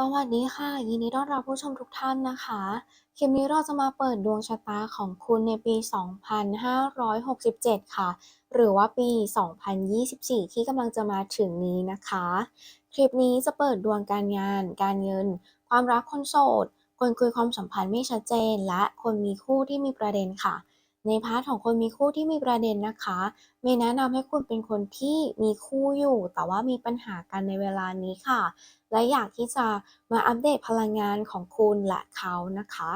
สวัสดีค่ะ ยินดีต้อนรับผู้ชมทุกท่านนะคะ คลิปนี้เราจะมาเปิดดวงชะตาของคุณในปี 2567 ค่ะ หรือว่าปี 2024 ที่กำลังจะมาถึงนี้นะคะ คลิปนี้จะเปิดดวงการงาน การเงิน ความรักคนโสด คนคุยความสัมพันธ์ไม่ชัดเจน และคนมีคู่ที่มีประเด็นค่ะ ในพาร์ทของคนมีคู่ที่มีประเด็นนะคะเมย์แนะนำให้คุณเป็นคนที่มีคู่อยู่ แต่ว่ามีปัญหากันในเวลานี้ค่ะ และอยากที่จะมาอัปเดตพลังงานของคุณและเขานะคะ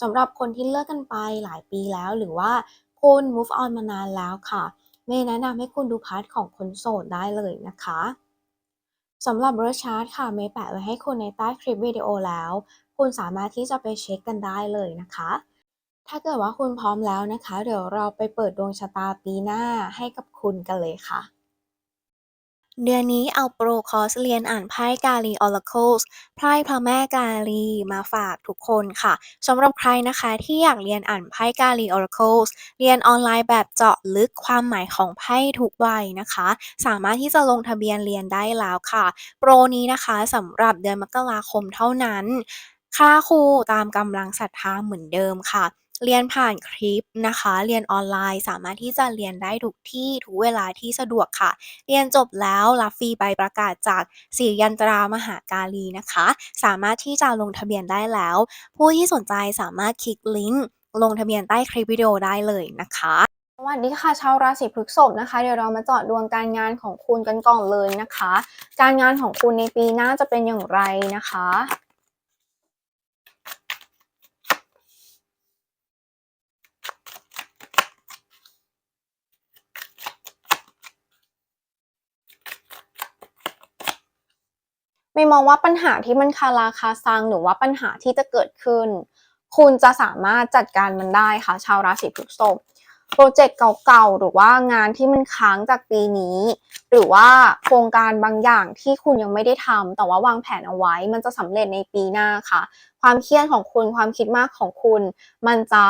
สำหรับคนที่เลิกกันไปหลายปีแล้ว หรือว่าคุณ move on มานานแล้วค่ะเมย์แนะนำให้คุณดูพาร์ทของคนโสดได้เลยนะคะสำหรับเบอร์ชาร์ตค่ะเมย์แปะไว้ให้คุณในใต้คลิปวิดีโอแล้ว คุณสามารถที่จะไปเช็คกันได้เลยนะคะ ถ้าเกิดว่าคุณพร้อมแล้วนะคะ เดี๋ยวเราไปเปิดดวงชะตาปีหน้าให้กับคุณกันเลยค่ะ เดือนนี้เอาโปรคอร์สเรียนอ่านไพ่กาลี Oracles ไพ่พระแม่กาลีมาฝากทุกคนค่ะสำหรับใครนะคะที่อยากเรียนอ่านไพ่กาลี Oracles เรียนออนไลน์แบบเจาะลึกความหมายของไพ่ทุกวัยนะคะ สามารถที่จะลงทะเบียนเรียนได้แล้วค่ะ โปรนี้นะคะสำหรับเดือนมกราคมเท่านั้น ค่าครูตามกำลังศรัทธาเหมือนเดิมค่ะ เรียนผ่านคลิปนะคะ เรียนออนไลน์ สามารถที่จะเรียนได้ทุกที่ทุกเวลาที่สะดวกค่ะ เรียนจบแล้วรับฟรีใบประกาศจากศิริยันตรามหากาลีนะคะ สามารถที่จะลงทะเบียนได้แล้ว ผู้ที่สนใจสามารถคลิกลิงก์ลงทะเบียนใต้คลิปวิดีโอได้เลยนะคะสวัสดีค่ะชาวราศีพฤษภนะคะ เดี๋ยวเรามาเจาะดวงการงานของคุณกันก่อนเลยนะคะ การงานของคุณในปีหน้าจะเป็นอย่างไรนะคะ ไม่มองว่าปัญหาที่มันคาราคาซังหรือว่าปัญหาที่จะเกิดขึ้น คุณจะสามารถจัดการมันได้ค่ะ ชาวราศีพฤษภโปรเจกต์เก่าๆ หรือว่างานที่มันค้างจากปีนี้ หรือว่าโครงการบางอย่างที่คุณยังไม่ได้ทำแต่ว่าวางแผนเอาไว้ มันจะสำเร็จในปีหน้าค่ะ ความเครียดของคุณความคิดมากของคุณ มันจะ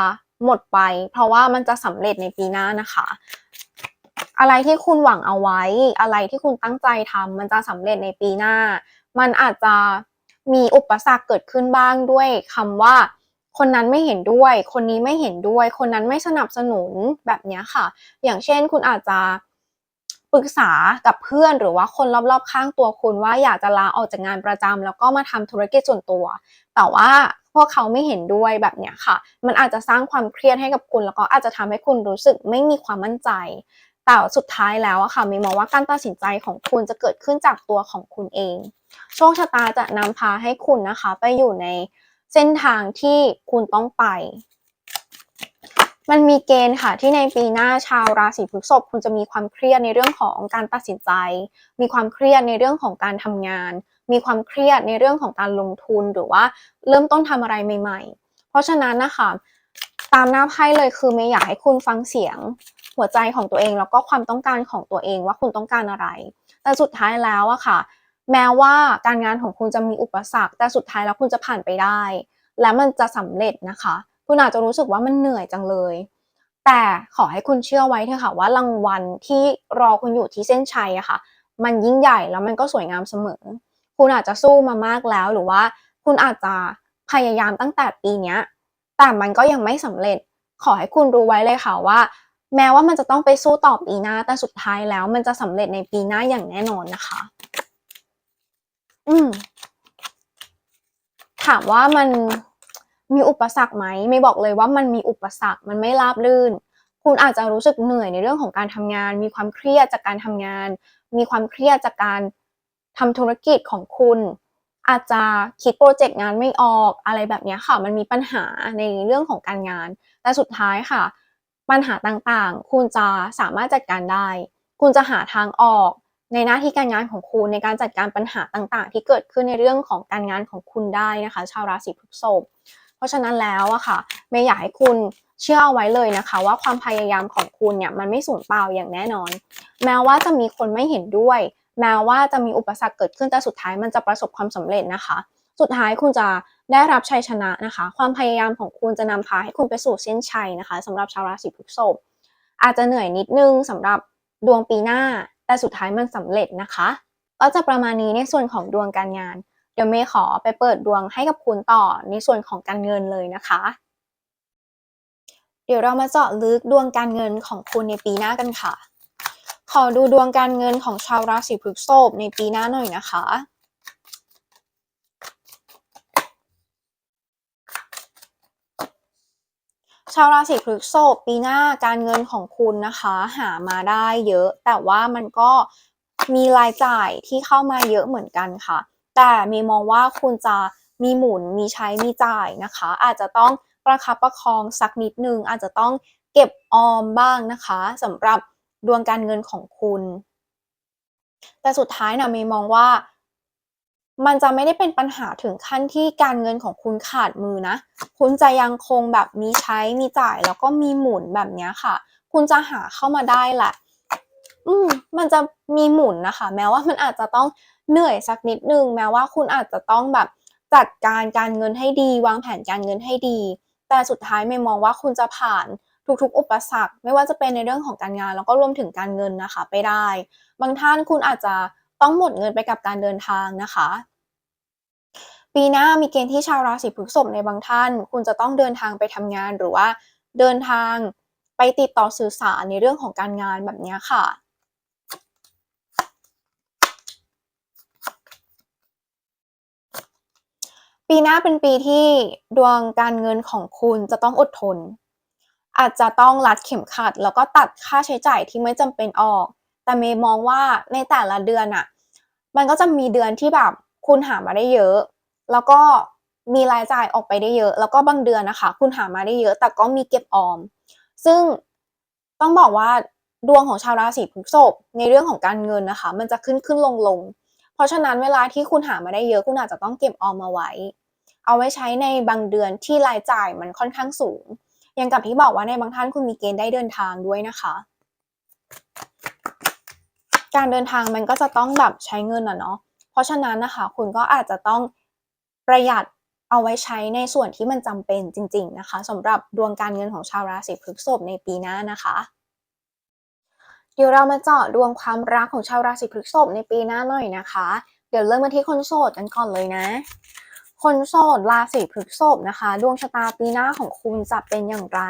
หมดไป เพราะว่ามันจะสำเร็จในปีหน้านะคะ อะไรที่คุณหวังเอาไว้ อะไรที่คุณตั้งใจทำมันจะสำเร็จในปีหน้า มันอาจจะมีอุปสรรคเกิดขึ้นบ้างด้วยคำว่า คนนั้นไม่เห็นด้วย คนนี้ไม่เห็นด้วย คนนั้นไม่สนับสนุนแบบนี้ค่ะ อย่างเช่นคุณอาจจะปรึกษากับเพื่อนหรือว่าคนรอบๆ ข้างตัวคุณว่าอยากจะลาออกจากงานประจำแล้วก็มาทำธุรกิจส่วนตัว แต่ว่าพวกเขาไม่เห็นด้วยแบบนี้ค่ะ มันอาจจะสร้างความเครียดให้กับคุณ แล้วก็อาจจะทำให้คุณรู้สึกไม่มีความมั่นใจ แต่สุดท้ายแล้วอะค่ะมีมองว่าการตัดสินใจของคุณจะเกิดขึ้นจากตัวของคุณเอง โชคชะตาจะนำพาให้คุณนะคะ ไปอยู่ในเส้นทางที่คุณต้องไป มันมีเกณฑ์ค่ะที่ในปีหน้าชาวราศีพฤษภคุณจะมีความเครียดในเรื่องของการตัดสินใจ มีความเครียดในเรื่องของการทำงาน มีความเครียดในเรื่องของการลงทุนหรือว่าเริ่มต้นทำอะไรใหม่ ๆ เพราะฉะนั้นนะคะตามหน้าไพ่เลยคือไม่อยากให้คุณฟังเสียง หัวใจของตัวเองแล้วก็ความต้องการของตัวเองว่าคุณต้องการอะไร แต่สุดท้ายแล้วอะค่ะ แม้ว่าการงานของคุณจะมีอุปสรรค แต่สุดท้ายแล้วคุณจะผ่านไปได้ และมันจะสำเร็จนะคะ คุณอาจจะรู้สึกว่ามันเหนื่อยจังเลย แต่ขอให้คุณเชื่อไว้เถอะค่ะว่ารางวัลที่รอคุณอยู่ที่เส้นชัยอะค่ะ มันยิ่งใหญ่แล้วมันก็สวยงามเสมอ คุณอาจจะสู้มามากแล้วหรือว่า คุณอาจจะพยายามตั้งแต่ปีนี้แต่มันก็ยังไม่สำเร็จขอให้คุณรู้ไว้เลยค่ะว่า แม้ว่ามันจะต้องไปสู้ต่อปีหน้า แต่สุดท้ายแล้วมันจะสำเร็จในปีหน้าอย่างแน่นอนนะคะ อืม ถามว่ามันมีอุปสรรคไหม ไม่บอกเลยว่ามันมีอุปสรรค มันไม่ราบรื่น คุณอาจจะรู้สึกเหนื่อยในเรื่องของการทำงาน มีความเครียดจากการทำงาน มีความเครียดจากการทำธุรกิจของคุณ อาจจะคิดโปรเจกต์งานไม่ออกอะไรแบบนี้ค่ะ มันมีปัญหาในเรื่องของการงาน แต่สุดท้ายค่ะ ปัญหาต่างๆ คุณจะสามารถจัดการได้ คุณจะหาทางออก ในหน้าที่การงานของคุณในการจัดการปัญหาต่างๆ ที่เกิดขึ้นในเรื่องของการงานของคุณได้นะคะ ชาวราศีพฤษภเพราะฉะนั้นแล้วอะค่ะไม่อยากให้คุณเชื่อเอาไว้เลยนะคะ ว่าความพยายามของคุณเนี่ยมันไม่สูญเปล่าอย่างแน่นอน แม้ว่าจะมีคนไม่เห็นด้วย แม้ว่าจะมีอุปสรรคเกิดขึ้นแต่สุดท้ายมันจะประสบความสำเร็จนะคะ สุดท้ายคุณจะ ได้รับชัยชนะนะคะ ความพยายามของคุณจะนำพาให้คุณไปสู่เส้นชัยนะคะสำหรับชาวราศีพฤษภอาจจะเหนื่อยนิดนึงสำหรับดวงปีหน้า แต่สุดท้ายมันสำเร็จนะคะ ก็จะประมาณนี้ในส่วนของดวงการงาน เดี๋ยวเมย์ขอไปเปิดดวงให้กับคุณต่อในส่วนของการเงินเลยนะคะ เดี๋ยวเรามาเจาะลึกดวงการเงินของคุณในปีหน้ากันค่ะ ขอดูดวงการเงินของชาวราศีพฤษภในปีหน้าหน่อยนะคะ ชาวราศีพฤษภปีหน้าการเงินของคุณนะคะ หามาได้เยอะ แต่ว่ามันก็มีรายจ่ายที่เข้ามาเยอะเหมือนกันค่ะ แต่มีมองว่าคุณจะมีหมุนมีใช้มีจ่ายนะคะ อาจจะต้องประคับประคองสักนิดนึง อาจจะต้องเก็บออมบ้างนะคะสำหรับดวงการเงินของคุณ แต่สุดท้ายนะเมย์มองว่า มันจะไม่ได้เป็นปัญหาถึงขั้นที่การเงินของคุณขาดมือนะ คุณจะยังคงแบบมีใช้มีจ่ายแล้วก็มีหมุนแบบนี้ค่ะ คุณจะหาเข้ามาได้แหละ อืมมันจะมีหมุนนะคะ แม้ว่ามันอาจจะต้องเหนื่อยสักนิดนึง แม้ว่าคุณอาจจะต้องแบบจัดการการเงินให้ดี วางแผนการเงินให้ดี แต่สุดท้ายไม่มองว่าคุณจะผ่านทุกๆ อุปสรรค ไม่ว่าจะเป็นในเรื่องของการงาน แล้วก็รวมถึงการเงินนะคะ ไปได้ บางท่านคุณอาจจะต้องหมดเงินไปกับการเดินทางนะคะ ปีหน้ามีเกณฑ์ที่ชาวราศีพฤษภในบางท่าน คุณจะต้องเดินทางไปทำงานหรือว่าเดินทางไปติดต่อสื่อสารในเรื่องของการงานแบบนี้ค่ะปีหน้าเป็นปีที่ดวงการเงินของคุณจะต้องอดทน อาจจะต้องรัดเข็มขัด แล้วก็ตัดค่าใช้จ่ายที่ไม่จำเป็นออก แต่เมย์มองว่าในแต่ละเดือนอะมันก็จะมีเดือนที่แบบคุณหามาได้เยอะ แล้วก็มีรายจ่ายออกไปได้เยอะ แล้วก็บางเดือนนะคะ คุณหามาได้เยอะ แต่ก็มีเก็บออม ซึ่งต้องบอกว่าดวงของชาวราศีพฤษภในเรื่องของการเงินนะคะ มันจะขึ้นขึ้นลงลง เพราะฉะนั้นเวลาที่คุณหามาได้เยอะคุณอาจจะต้องเก็บออมมาไว้ เอาไว้ใช้ในบางเดือนที่รายจ่ายมันค่อนข้างสูงอย่างกับที่บอกว่าในบางท่านคุณมีเกณฑ์ได้เดินทางด้วยนะคะ การเดินทางมันก็จะต้องแบบใช้เงินอะเนาะเพราะฉะนั้นนะคะ คุณก็อาจจะต้อง ประหยัดเอาไว้ใช้ในส่วนที่มันจำเป็นจริง ๆ นะคะสำหรับดวงการเงินของชาวราศีพฤษภในปีหน้านะคะ เดี๋ยวเรามาเจาะดวงความรักของชาวราศีพฤษภในปีหน้าหน่อยนะคะ เดี๋ยวเริ่มมาที่คนโสดกันก่อนเลยนะ คนโสดราศีพฤษภนะคะ ดวงชะตาปีหน้าของคุณจะเป็นอย่างไร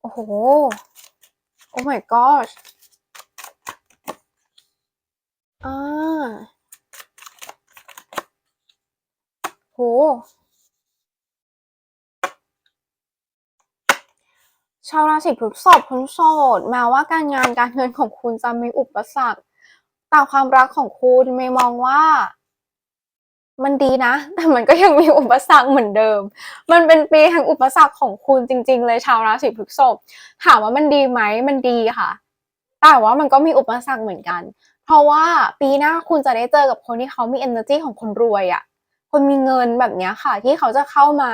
โอ้โห โอ้ my gosh อา โห ชาวราศีพฤษภคุณโสดแม้ว่าการงานการเงินของคุณจะมีอุปสรรคแต่ความรักของคุณไม่มองว่า มันดีนะ แต่มันก็ยังมีอุปสรรคเหมือนเดิม มันเป็นปีแห่งอุปสรรคของคุณจริง ๆ เลยชาวราศีพฤษภถามว่ามันดีไหมมันดีค่ะ แต่ว่ามันก็มีอุปสรรคเหมือนกัน เพราะว่าปีหน้าคุณจะได้เจอกับคนที่เขามี energy ของคนรวยอะ่ะ คนมีเงินแบบเนี้ยค่ะ ที่เขาจะเข้ามา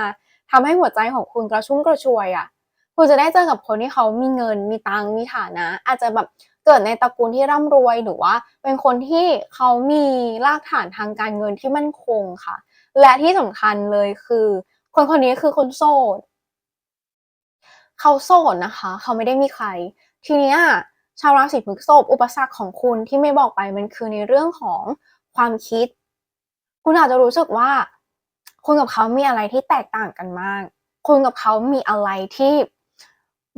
ทำให้หัวใจของคุณกระชุ่มกระชวยอะ่ะ คุณจะได้เจอกับคนที่เขามีเงิน มีตังมีฐานะ อาจจะแบบเกิดในตระกูลที่ร่ำรวยหรือว่า เป็นคนที่เขามีรากฐานทางการเงินที่มั่นคงค่ะ และที่สำคัญเลยคือ คนคนนี้คือคนโสดเขาโสดนะคะ เขาไม่ได้มีใคร ทีเนี้ย ชาวราศีพฤษภอุปสรรคของคุณที่ไม่บอกไปมันคือในเรื่องของความคิด คุณอาจจะรู้สึกว่า คุณกับเขามีอะไรที่แตกต่างกันมาก คุณกับเขามีอะไรที่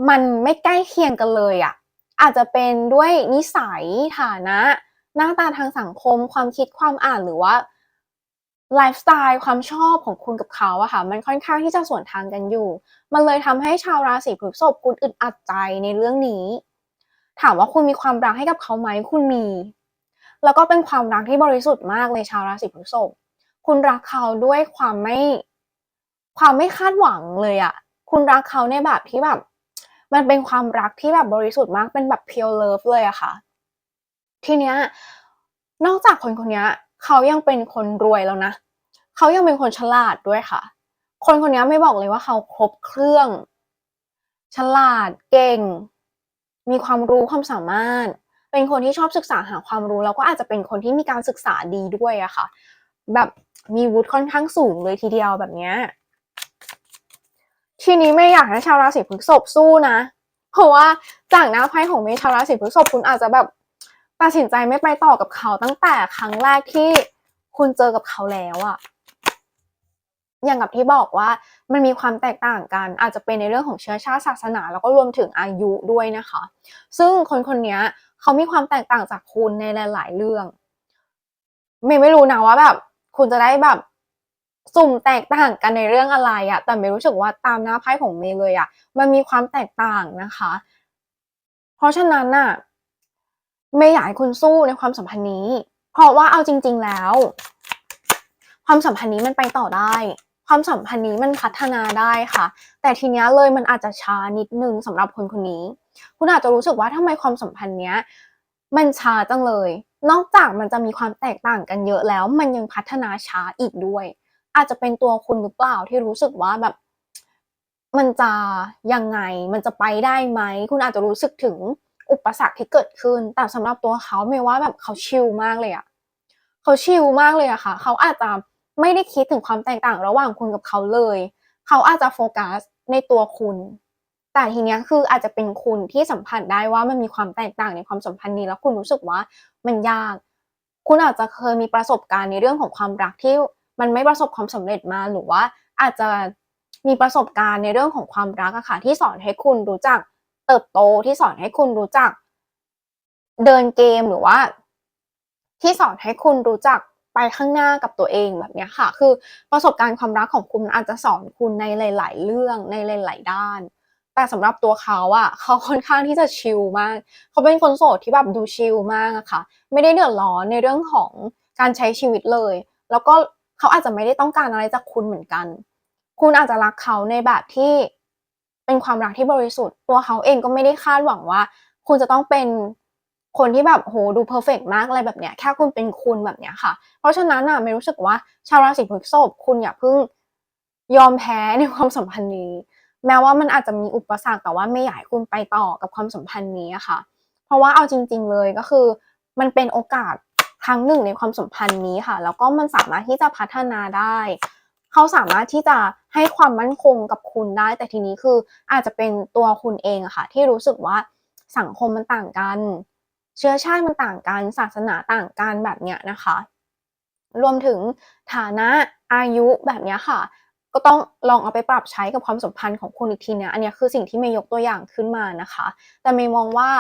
มันไม่ใกล้เคียงกันเลยอะ่ะ อาจจะเป็นด้วยนิสัยฐานะ หน้าตาทางสังคม ความคิดความอ่านหรือว่าไลฟ์สไตล์ความชอบของคุณกับเขาอะค่ะ มันค่อนข้างที่จะสวนทางกันอยู่ มันเลยทำให้ชาวราศีพฤษภคุณอึดอัดใจในเรื่องนี้ ถามว่าคุณมีความรักให้กับเขาไหมคุณมี แล้วก็เป็นความรักที่บริสุทธิ์มากเลยชาวราศีพฤษภคุณรักเขาด้วยความไม่ ความไม่คาดหวังเลยอะคุณรักเขาในแบบที่แบบ มันเป็นความรักที่แบบบริสุทธิ์มากเป็นแบบ pure love เลยอะค่ะ ทีเนี้ยนอกจากคนคนนี้เขายังเป็นคนรวยแล้วนะเขายังเป็นคนฉลาดด้วยค่ะ คนคนนี้ไม่บอกเลยว่าเขาครบเครื่อง ฉลาดเก่ง มีความรู้ความสามารถ เป็นคนที่ชอบศึกษาหาความรู้แล้วก็อาจจะเป็นคนที่มีการศึกษาดีด้วยอะค่ะ แบบมีวุฒิค่อนข้างสูงเลยทีเดียวแบบเนี้ยทีนี้ไม่อยากให้ชาวราศีพฤษภสู้นะ เพราะว่าจากหน้าไพ่ของเมชาวราศีพฤษภคุณอาจจะแบบตัดสินใจไม่ไปต่อกับเขาตั้งแต่ครั้งแรกที่คุณเจอกับเขาแล้วอะ อย่างกับที่บอกว่ามันมีความแตกต่างกัน อาจจะเป็นในเรื่องของเชื้อชาติศาสนา แล้วก็รวมถึงอายุด้วยนะคะ ซึ่งคนคนนี้เขามีความแตกต่างจากคุณในหลาย ๆ เรื่องเมย์ไม่รู้นะว่าแบบ คุณจะได้แบบสุ่มแตกต่างกันในเรื่องอะไรอะแต่เมย์รู้สึกว่าตามหน้าไพ่ของเมย์เลยอะมันมีความแตกต่างนะคะ เพราะฉะนั้นน่ะเมย์อยากให้คุณสู้ในความสัมพันธ์นี้ เพราะว่าเอาจริง ๆ แล้ว ความสัมพันธ์นี้มันไปต่อได้ ความสัมพันธ์นี้มันพัฒนาได้ค่ะ แต่ทีเนี้ยเลยมันอาจจะช้านิดนึงสำหรับคนคนนี้ คุณอาจจะรู้สึกว่าทำไมความสัมพันธ์เนี้ยมันช้าจังเลย นอกจากมันจะมีความแตกต่างกันเยอะแล้ว มันยังพัฒนาช้าอีกด้วย อาจจะเป็นตัวคุณหรือเปล่าที่รู้สึกว่าแบบมันจะยังไง มันจะไปได้ไหม คุณอาจจะรู้สึกถึงอุปสรรคที่เกิดขึ้น แต่สำหรับตัวเขาเมย์ว่าแบบเขาชิลมากเลยอะเขาชิลมากเลยอะค่ะ เขาอาจจะ ไม่ได้คิดถึงความแตกต่างระหว่างคุณกับเขาเลย เขาอาจจะโฟกัสในตัวคุณ แต่ทีเนี้ยคืออาจจะเป็นคุณที่สัมผัสได้ว่ามันมีความแตกต่างในความสัมพันธ์นี้แล้วคุณรู้สึกว่ามันยาก คุณอาจจะเคยมีประสบการณ์ในเรื่องของความรักที่มันไม่ประสบความสำเร็จมาหรือว่าอาจจะมีประสบการณ์ในเรื่องของความรักอะค่ะที่สอนให้คุณรู้จักเติบโตที่สอนให้คุณรู้จัก เดินเกมหรือว่า ที่สอนให้คุณรู้จัก ไปข้างหน้ากับตัวเองแบบนี้ค่ะ คือประสบการณ์ความรักของคุณอาจจะสอนคุณในหลาย ๆ เรื่องในหลาย ๆ ด้าน แต่สำหรับตัวเขาอะเขาค่อนข้างที่จะชิลมาก เขาเป็นคนโสดที่แบบดูชิลมากอะค่ะ ไม่ได้เดือดร้อนในเรื่องของการใช้ชีวิตเลย แล้วก็เขาอาจจะไม่ได้ต้องการอะไรจากคุณเหมือนกัน คุณอาจจะรักเขาในแบบที่เป็นความรักที่บริสุทธิ์ ตัวเขาเองก็ไม่ได้คาดหวังว่า คุณจะต้องเป็น คนที่แบบโหดูเพอร์เฟกมากอะไรแบบเนี้ยแค่คุณเป็นคุณแบบเนี้ยค่ะ เพราะฉะนั้นอะไม่รู้สึกว่าชาวราศีพฤษภคุณอย่าเพิ่งยอมแพ้ในความสัมพันธ์นี้ แม้ว่ามันอาจจะมีอุปสรรคแต่ว่าไม่อยากให้คุณไปต่อกับความสัมพันธ์นี้ค่ะ เพราะว่าเอาจริง ๆ เลยก็คือ มันเป็นโอกาสครั้งหนึ่งในความสัมพันธ์นี้ค่ะ แล้วก็มันสามารถที่จะพัฒนาได้ เขาสามารถที่จะให้ความมั่นคงกับคุณได้ แต่ทีนี้คืออาจจะเป็นตัวคุณเองอะค่ะ ที่รู้สึกว่าสังคมมันต่างกัน เชื้อชาติมันต่างกัน ศาสนาต่างกันแบบเนี้ยนะคะ รวมถึงฐานะอายุแบบเนี้ยค่ะ ก็ต้องลองเอาไปปรับใช้กับความสัมพันธ์ของคุณอีกทีเนี่ยอันนี้คือสิ่งที่เมย์ยกตัวอย่างขึ้นมานะคะ แต่เมย์มองว่า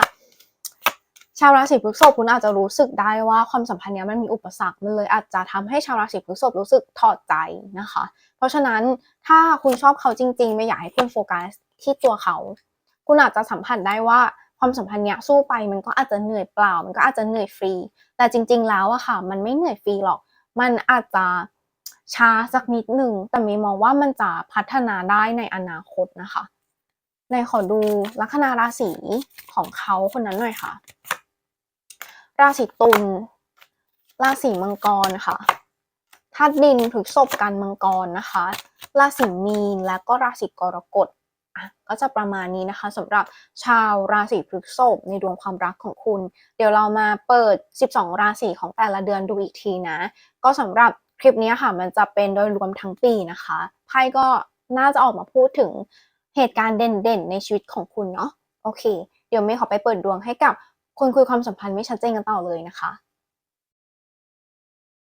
ชาวราศีพฤษภคุณอาจจะรู้สึกได้ว่าความสัมพันธ์เนี้ยมันมีอุปสรรคมันเลยอาจจะทำให้ชาวราศีพฤษภรู้สึกถอดใจนะคะ เพราะฉะนั้นถ้าคุณชอบเขาจริงๆไม่อยากให้คุณโฟกัสที่ตัวเขา คุณอาจจะสัมผัสได้ว่า ความสัมพันธ์เนี้ยสู้ไปมันก็อาจจะเหนื่อยเปล่า มันก็อาจจะเหนื่อยฟรี แต่จริง ๆ แล้วอะค่ะ มันไม่เหนื่อยฟรีหรอก มันอาจจะช้าสักนิดหนึ่ง แต่เมย์มองว่ามันจะพัฒนาได้ในอนาคตนะคะ ในขอดูลัคนาราศีของเขาคนนั้นหน่อยค่ะ ราศีตุล ราศีมังกรค่ะธาตุดินพฤษภกันมังกรนะคะ ราศีมีนและก็ราศีกรกฎ ก็จะประมาณนี้นะคะสำหรับชาวราศีพฤษภในดวงความรักของคุณ เดี๋ยวเรามาเปิด 12 ราศีของแต่ละเดือนดูอีกทีนะ ก็สำหรับคลิปนี้ค่ะมันจะเป็นโดยรวมทั้งปีนะคะไพ่ก็น่าจะออกมาพูดถึงเหตุการณ์เด่นๆ ในชีวิตของคุณเนาะโอเค เดี๋ยวเมย์ขอไปเปิดดวงให้กับคนคุยความสัมพันธ์ไม่ชัดเจนกันต่อเลยนะคะ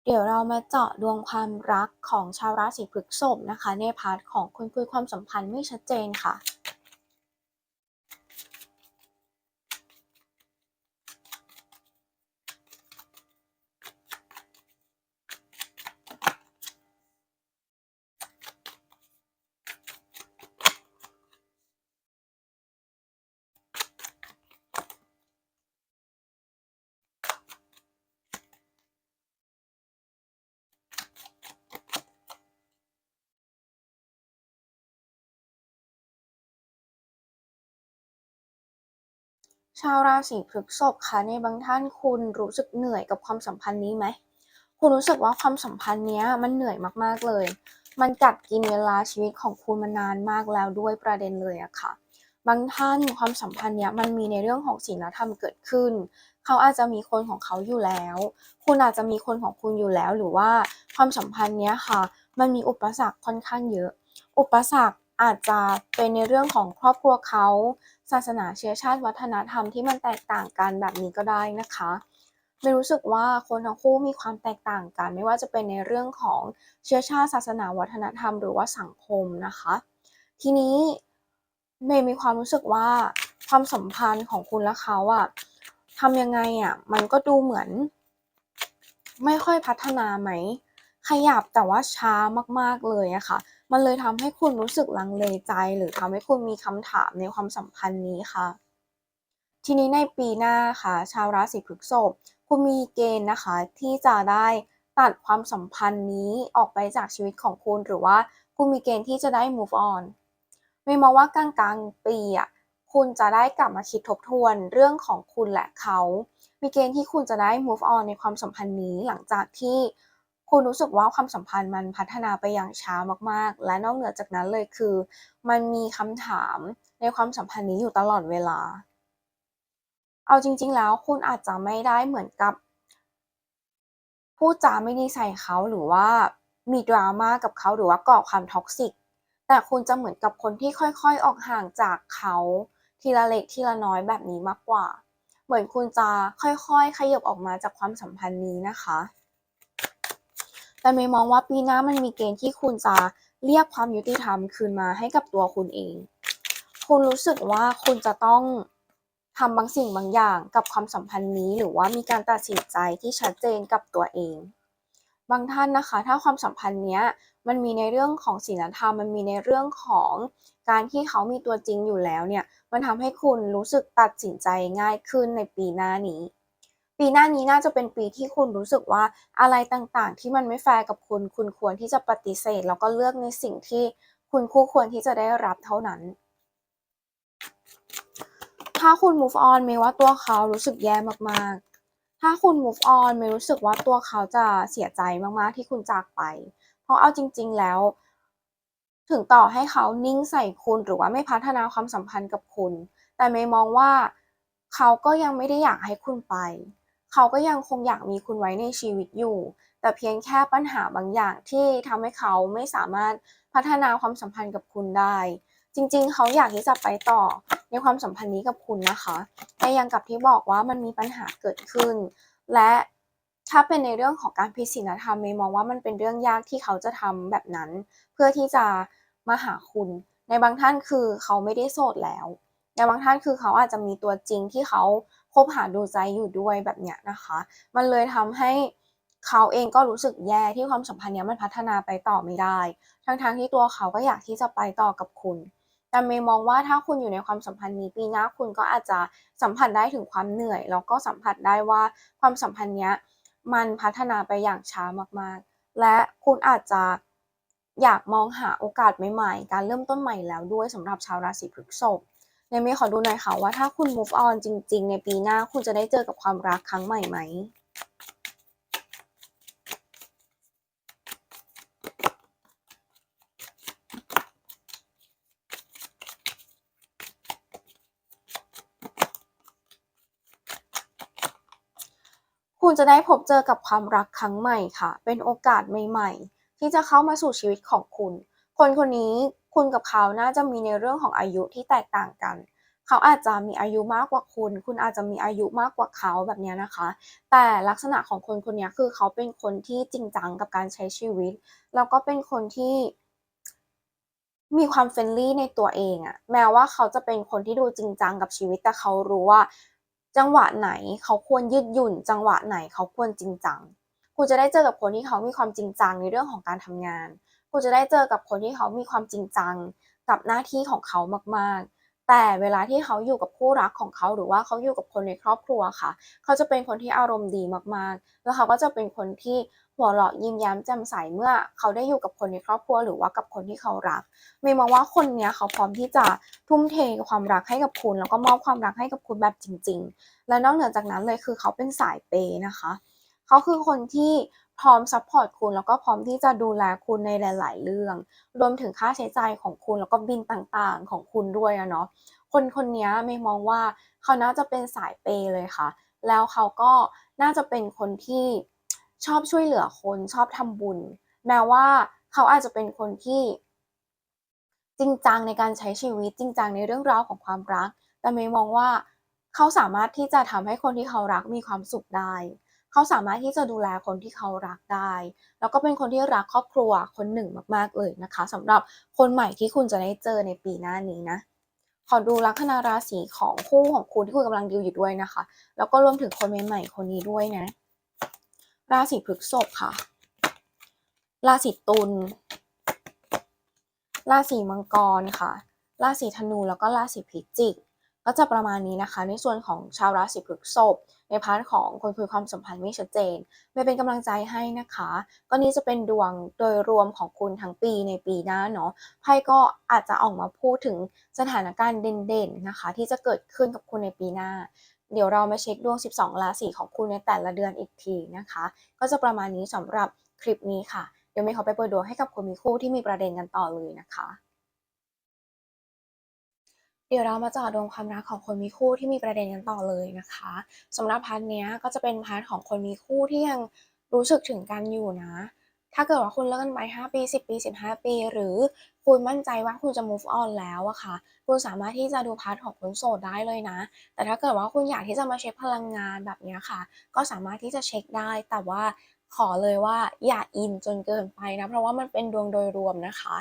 เดี๋ยวเรามาเจาะดวงความรักของชาวราศีพฤษภนะคะ ในพาร์ทของคนคุยความสัมพันธ์ไม่ชัดเจนค่ะ ชาวราศีพฤษภคะในบางท่านคุณรู้สึกเหนื่อยกับความสัมพันธ์นี้ไหมคุณรู้สึกว่าความสัมพันธ์นี้มันเหนื่อยมากๆเลย มันกัดกินเวลาชีวิตของคุณมานานมากแล้วด้วยประเด็นเลยอะค่ะ บางท่านความสัมพันธ์เนี้ยมันมีในเรื่องของศีลธรรมเกิดขึ้น เขาอาจจะมีคนของเขาอยู่แล้ว คุณอาจจะมีคนของคุณอยู่แล้ว หรือว่าความสัมพันธ์เนี้ยค่ะ มันมีอุปสรรคค่อนข้างเยอะ อุปสรรคอาจจะเป็นในเรื่องของครอบครัวเขา ศาสนาเชื้อชาติวัฒนธรรมที่มันแตกต่างกันแบบนี้ก็ได้นะคะไม่รู้สึกว่าคนทั้งคู่มีความแตกต่างกัน ไม่ว่าจะเป็นในเรื่องของเชื้อชาติศาสนาวัฒนธรรม หรือว่าสังคมนะคะ ทีนี้เมย์มีความรู้สึกว่าความสัมพันธ์ของคุณและเขาอะทำยังไงอะมันก็ดูเหมือน ไม่ค่อยพัฒนาไหมขยับแต่ว่าช้ามากๆเลยอะค่ะ มันเลยทำให้คุณรู้สึกลังเลใจ หรือทำให้คุณมีคำถามในความสัมพันธ์นี้ค่ะ ทีนี้ในปีหน้าค่ะ ชาวราศีพฤษภคุณมีเกณฑ์นะคะที่จะได้ตัดความสัมพันธ์นี้ออกไปจากชีวิตของคุณ หรือว่าคุณมีเกณฑ์ที่จะได้ move on ไม่มองว่ากลางๆปีอะคุณจะได้กลับมาคิดทบทวนเรื่องของคุณและเขา มีเกณฑ์ที่คุณจะได้ move on ในความสัมพันธ์นี้หลังจากที่ คุณรู้สึกว่าความสัมพันธ์มันพัฒนาไปอย่างช้ามากๆ และนอกเหนือจากนั้นเลยคือ มันมีคำถามในความสัมพันธ์นี้อยู่ตลอดเวลา เอาจริง ๆ แล้วคุณอาจจะไม่ได้เหมือนกับพูดจาไม่ดีใส่เขาหรือว่ามีดราม่ากับเขาหรือว่าก่อความท็อกซิกแต่คุณจะเหมือนกับคนที่ค่อยๆออกห่างจากเขาทีละเล็กทีละน้อยแบบนี้มากกว่า เหมือนคุณจะค่อยๆ ขยับออกมาจากความสัมพันธ์นี้นะคะ แต่เมย์มองว่าปีหน้ามันมีเกณฑ์ที่คุณจะเรียกความยุติธรรมคืนมาให้กับตัวคุณเอง คุณรู้สึกว่าคุณจะต้องทำบางสิ่งบางอย่างกับความสัมพันธ์นี้หรือว่ามีการตัดสินใจที่ชัดเจนกับตัวเอง บางท่านนะคะ ถ้าความสัมพันธ์เนี้ยมันมีในเรื่องของศีลธรรม มันมีในเรื่องของการที่เขามีตัวจริงอยู่แล้วเนี่ย มันทำให้คุณรู้สึกตัดสินใจง่ายขึ้นในปีหน้านี้ ปีหน้านี้น่าจะเป็นปีที่คุณรู้สึกว่าอะไรต่างๆ ที่มันไม่แฟร์กับคุณ คุณควรที่จะปฏิเสธ แล้วก็เลือกในสิ่งที่คุณคู่ควรที่จะได้รับเท่านั้น ถ้าคุณ move on ไม่ว่าตัวเขารู้สึกแย่มากๆ ถ้าคุณ move on ไม่รู้สึกว่าตัวเขาจะเสียใจมากๆ ที่คุณจากไป เพราะเอาจริง ๆ แล้ว ถึงต่อให้เขานิ่งใส่คุณหรือว่าไม่พัฒนาความสัมพันธ์กับคุณ แต่เมย์มองว่าเขาก็ยังไม่ได้อยากให้คุณไป เขาก็ยังคงอยากมีคุณไว้ในชีวิตอยู่ แต่เพียงแค่ปัญหาบางอย่างที่ทำให้เขาไม่สามารถพัฒนาความสัมพันธ์กับคุณได้ จริง ๆ เขาอยากที่จะไปต่อในความสัมพันธ์นี้กับคุณนะคะ แต่ยังกับที่บอกว่ามันมีปัญหาเกิดขึ้น และถ้าเป็นในเรื่องของการพิศีลธรรมเมย์มองว่ามันเป็นเรื่องยากที่เขาจะทำแบบนั้น เพื่อที่จะมาหาคุณ ในบางท่านคือเขาไม่ได้โสดแล้ว ในบางท่านคือเขาอาจจะมีตัวจริงที่เขา คบหาดูใจอยู่ด้วยแบบเนี้ยนะคะ มันเลยทำให้เขาเองก็รู้สึกแย่ที่ความสัมพันธ์เนี้ยมันพัฒนาไปต่อไม่ได้ ทั้งๆที่ตัวเขาก็อยากที่จะไปต่อกับคุณ แต่เมย์มองว่าถ้าคุณอยู่ในความสัมพันธ์นี้ปีหน้าคุณก็อาจจะสัมผัสได้ถึงความเหนื่อย แล้วก็สัมผัสได้ว่าความสัมพันธ์เนี้ยมันพัฒนาไปอย่างช้ามากๆ และคุณอาจจะอยากมองหาโอกาสใหม่ๆ การเริ่มต้นใหม่แล้วด้วยสำหรับชาวราศีพฤษภ ในเมย์ขอดูหน่อยค่ะว่าถ้าคุณ move on จริง ๆ ในปีหน้าคุณจะได้เจอกับความรักครั้งใหม่ไหมคุณจะได้พบเจอกับความรักครั้งใหม่ค่ะ เป็นโอกาสใหม่ ๆ ที่จะเข้ามาสู่ชีวิตของคุณ คนคนนี้ คุณกับเขาน่าจะมีในเรื่องของอายุที่แตกต่างกัน เขาอาจจะมีอายุมากกว่าคุณ คุณอาจจะมีอายุมากกว่าเขาแบบนี้นะคะ แต่ลักษณะของคนคนนี้คือเขาเป็นคนที่จริงจังกับการใช้ชีวิต แล้วก็เป็นคนที่มีความเฟรนลี่ในตัวเองอะแม้ว่าเขาจะเป็นคนที่ดูจริงจังกับชีวิต แต่เขารู้ว่า จังหวะไหนเขาควรยืดหยุ่น จังหวะไหนเขาควรจริงจัง คุณจะได้เจอกับคนที่เขามีความจริงจังในเรื่องของการทำงาน คุณจะได้เจอกับคนที่เขามีความจริงจังกับหน้าที่ของเขามากๆ แต่เวลาที่เขาอยู่กับคู่รักของเขาหรือว่าเขาอยู่กับคนในครอบครัวค่ะ เขาจะเป็นคนที่อารมณ์ดีมากๆ แล้วเขาก็จะเป็นคนที่หัวเราะยิ้มแย้มแจ่มใสเมื่อเขาได้อยู่กับคนในครอบครัวหรือว่ากับคนที่เขารักเมย์มองว่าคนเนี้ยเขาพร้อมที่จะทุ่มเทความรักให้กับคุณ แล้วก็มอบความรักให้กับคุณแบบจริง ๆ และนอกเหนือจากนั้นเลยคือเขาเป็นสายเปย์นะคะ เขาคือคนที่ พร้อมซัพพอร์ตคุณแล้วก็พร้อมที่จะดูแลคุณในหลาย ๆ เรื่อง รวมถึงค่าใช้จ่ายของคุณแล้วก็บินต่างๆ ของคุณด้วยอะเนาะคนคนนี้เมย์มองว่าเขาน่าจะเป็นสายเปเลยค่ะ แล้วเขาก็น่าจะเป็นคนที่ชอบช่วยเหลือคนชอบทำบุญ แม้ว่าเขาอาจจะเป็นคนที่จริงจังในการใช้ชีวิตจริงจังในเรื่องราวของความรัก แต่เมย์มองว่าเขาสามารถที่จะทำให้คนที่เขารักมีความสุขได้ เขาสามารถที่จะดูแลคนที่เขารักได้ แล้วก็เป็นคนที่รักครอบครัวคนหนึ่งมากๆเลยนะคะสำหรับคนใหม่ที่คุณจะได้เจอในปีหน้านี้นะขอดูลัคนาราศีของคู่ของคุณที่คุณกำลังดีลอยู่ด้วยนะคะ แล้วก็รวมถึงคนใหม่ๆคนนี้ด้วยนะ ราศีพฤษภค่ะ ราศีตุลราศีมังกรค่ะ ราศีธนูแล้วก็ราศีพิจิก ก็จะประมาณนี้นะคะ ในส่วนของชาวราศีพฤษภในพาร์ทของคนคุยความสัมพันธ์ไม่ชัดเจนไม่เป็นกำลังใจให้นะคะ ก็นี้จะเป็นดวงโดยรวมของคุณทั้งปีในปีหน้าเนาะไพ่ก็อาจจะออกมาพูดถึงสถานการณ์เด่นๆนะคะ ที่จะเกิดขึ้นกับคุณในปีหน้า เดี๋ยวเรามาเช็คดวง 12 ราศีของคุณในแต่ละเดือนอีกทีนะคะ ก็จะประมาณนี้สำหรับคลิปนี้ค่ะเดี๋ยวเมย์ขอไปเปิดดวงให้กับคนมีคู่ที่มีประเด็นกันต่อเลยนะคะ เดี๋ยวเรามาเจาะดวงความรักของคนมีคู่ที่มีประเด็นกันต่อเลยนะคะสำหรับพาร์ทเนี้ยก็จะเป็นพาร์ทของคนมีคู่ที่ยังรู้สึกถึงกันอยู่นะ ถ้าเกิดว่าคุณเลิกกันไป 5 ปี 10 ปี 15 ปี หรือคุณมั่นใจว่าคุณจะ move on แล้วอะค่ะ คุณสามารถที่จะดูพาร์ทของคนโสดได้เลยนะ แต่ถ้าเกิดว่าคุณอยากที่จะมาเช็คพลังงานแบบเนี้ยค่ะ ก็สามารถที่จะเช็คได้ แต่ว่า ขอเลยว่าอย่าอินจนเกินไปนะ เพราะว่ามันเป็นดวงโดยรวมนะคะ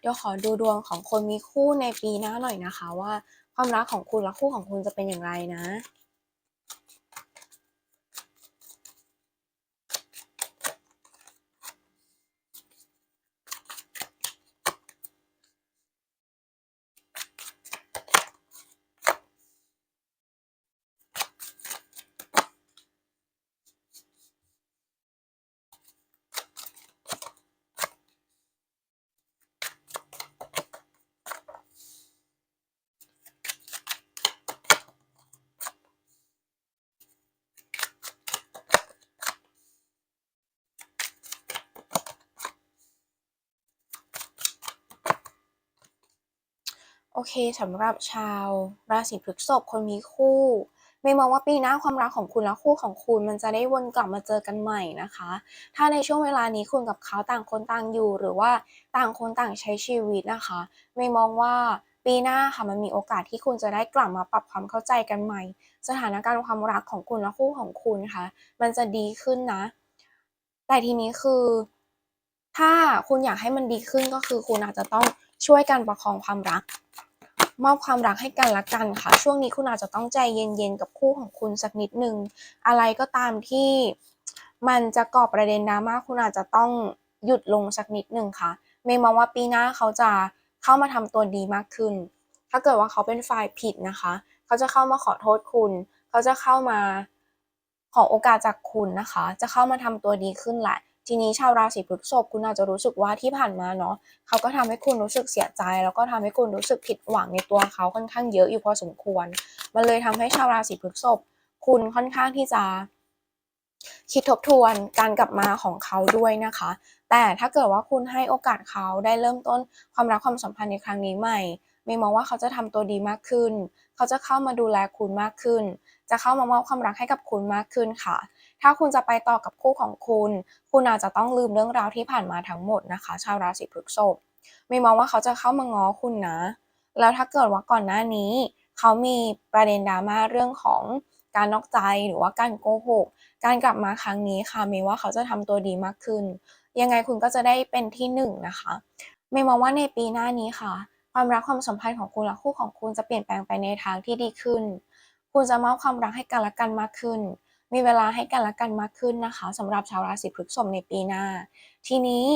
เดี๋ยวขอดูดวงของคนมีคู่ในปีหน้าหน่อยนะคะ ว่าความรักของคุณและคู่ของคุณจะเป็นอย่างไรนะ เคสำหรับชาว ราศีพฤษภคนมีคู่ไม่มองว่าปีหน้าความรักของคุณและคู่ของคุณ มันจะได้วนกลับมาเจอกันใหม่นะคะ ถ้าในช่วงเวลานี้คุณกับเขาต่างคนต่างอยู่ หรือว่าต่างคนต่างใช้ชีวิตนะคะ ไม่มองว่าปีหน้าค่ะมันมีโอกาสที่คุณจะได้กลับมาปรับความเข้าใจกันใหม่ สถานการณ์ความรักของคุณและคู่ของคุณค่ะมันจะดีขึ้นนะ แต่ทีนี้คือ ถ้าคุณอยากให้มันดีขึ้นก็คือคุณอาจจะต้องช่วยกันประคองความรัก มอบความรักให้กันละกันค่ะ ช่วงนี้คุณอาจจะต้องใจเย็นๆกับคู่ของคุณสักนิดนึง อะไรก็ตามที่มันจะก่อประเด็นดราม่าคุณอาจจะต้องหยุดลงสักนิดนึงค่ะ เมย์มองว่าปีหน้าเขาจะเข้ามาทำตัวดีมากขึ้น ถ้าเกิดว่าเขาเป็นฝ่ายผิดนะคะ เขาจะเข้ามาขอโทษคุณ เขาจะเข้ามาขอโอกาสจากคุณนะคะ จะเข้ามาทำตัวดีขึ้นแหละ ทีนี้ชาวราศีพฤษภคุณอาจจะรู้สึกว่าที่ผ่านมาเนาะเขาก็ทำให้คุณรู้สึกเสียใจ แล้วก็ทำให้คุณรู้สึกผิดหวังในตัวเขาค่อนข้างเยอะอยู่พอสมควร มันเลยทำให้ชาวราศีพฤษภคุณค่อนข้างที่จะ คิดทบทวนการกลับมาของเขาด้วยนะคะ แต่ถ้าเกิดว่าคุณให้โอกาสเขาได้เริ่มต้นความรักความสัมพันธ์ในครั้งนี้ใหม่เมย์มองว่าเขาจะทำตัวดีมากขึ้น เขาจะเข้ามาดูแลคุณมากขึ้น จะเข้ามามอบความรักให้กับคุณมากขึ้นค่ะ ถ้าคุณจะไปต่อกับคู่ของคุณ คุณอาจจะต้องลืมเรื่องราวที่ผ่านมาทั้งหมดนะคะ ชาวราศีพฤษภเมย์มองว่าเขาจะเข้ามาง้อคุณนะ แล้วถ้าเกิดว่าก่อนหน้านี้ เขามีประเด็นดราม่าเรื่องของการนอกใจหรือว่าการโกหก การกลับมาครั้งนี้ค่ะเมย์ว่าเขาจะทำตัวดีมากขึ้น ยังไงคุณก็จะได้เป็นที่หนึ่งนะคะเมย์มองว่าในปีหน้านี้ค่ะ ความรักความสัมพันธ์ของคุณและคู่ของคุณจะเปลี่ยนแปลงไปในทางที่ดีขึ้น คุณจะมอบความรักให้กันและกันมากขึ้น มีเวลาให้กันและกันมากขึ้นนะคะสำหรับชาวราศีพฤษภในปีหน้า ทีนี้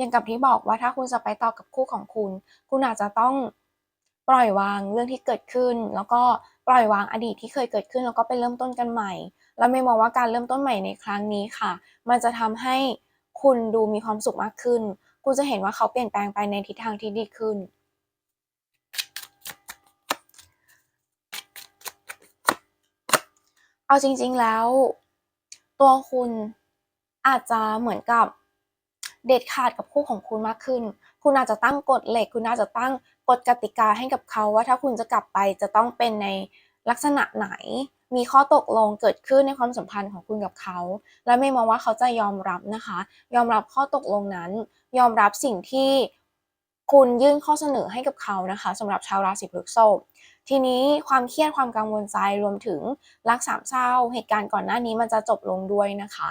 ย่างกับที่บอกว่าถ้าคุณจะไปต่อกับคู่ของคุณ คุณอาจจะต้องปล่อยวางเรื่องที่เกิดขึ้น แล้วก็ปล่อยวางอดีตที่เคยเกิดขึ้น แล้วก็ไปเริ่มต้นกันใหม่ แล้วไม่มองว่าการเริ่มต้นใหม่ในครั้งนี้ค่ะ มันจะทำให้คุณดูมีความสุขมากขึ้น คุณจะเห็นว่าเขาเปลี่ยนแปลงไปในทิศทางที่ดีขึ้น เอาจริง ๆแล้ว ตัวคุณอาจจะเหมือนกับเด็ดขาดกับคู่ของคุณมากขึ้น คุณอาจจะตั้งกฎเหล็ก คุณอาจจะตั้งกฎกติกาให้กับเขาว่าถ้าคุณจะกลับไปจะต้องเป็นในลักษณะไหน มีข้อตกลงเกิดขึ้นในความสัมพันธ์ของคุณกับเขา และไม่มองว่าเขาจะยอมรับนะคะ ยอมรับข้อตกลงนั้น ยอมรับสิ่งที่คุณยื่นข้อเสนอให้กับเขานะคะสำหรับชาวราศีพฤษภ ทีนี้ความเครียดความกังวลใจรวมถึงรักสามเศร้า เหตุการณ์ก่อนหน้านี้มันจะจบลงด้วยนะคะ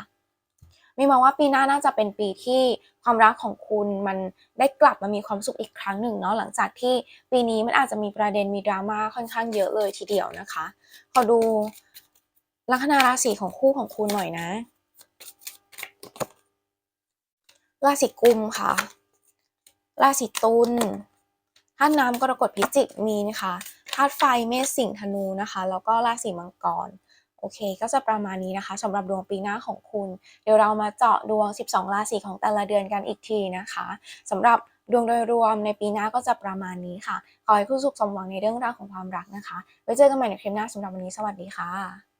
มีมองว่าปีหน้าน่าจะเป็นปีที่ความรักของคุณมันได้กลับมามีความสุขอีกครั้งหนึ่งเนาะหลังจากที่ปีนี้มันอาจจะมีประเด็นมีดราม่าค่อนข้างเยอะเลยทีเดียวนะคะขอดูลัคนาราศีของคู่ของคุณหน่อยนะ ราศีกุมค่ะ ราศีตุลธาตุน้ำกรกฎพิจิกมีนะคะ ธาตุไฟเมษสิงห์ธนูนะคะ แล้วก็ราศีมังกรโอเค ก็จะประมาณนี้นะคะสำหรับดวงปีหน้าของคุณ เดี๋ยวเรามาเจาะดวง 12 ราศีของแต่ละเดือนกันอีกทีนะคะสำหรับดวงโดยรวมในปีหน้าก็จะประมาณนี้ค่ะ ขอให้คุณสุขสมหวังในเรื่องราวของความรักนะคะ ไว้เจอกันใหม่ในคลิปหน้าสำหรับวันนี้สวัสดีค่ะ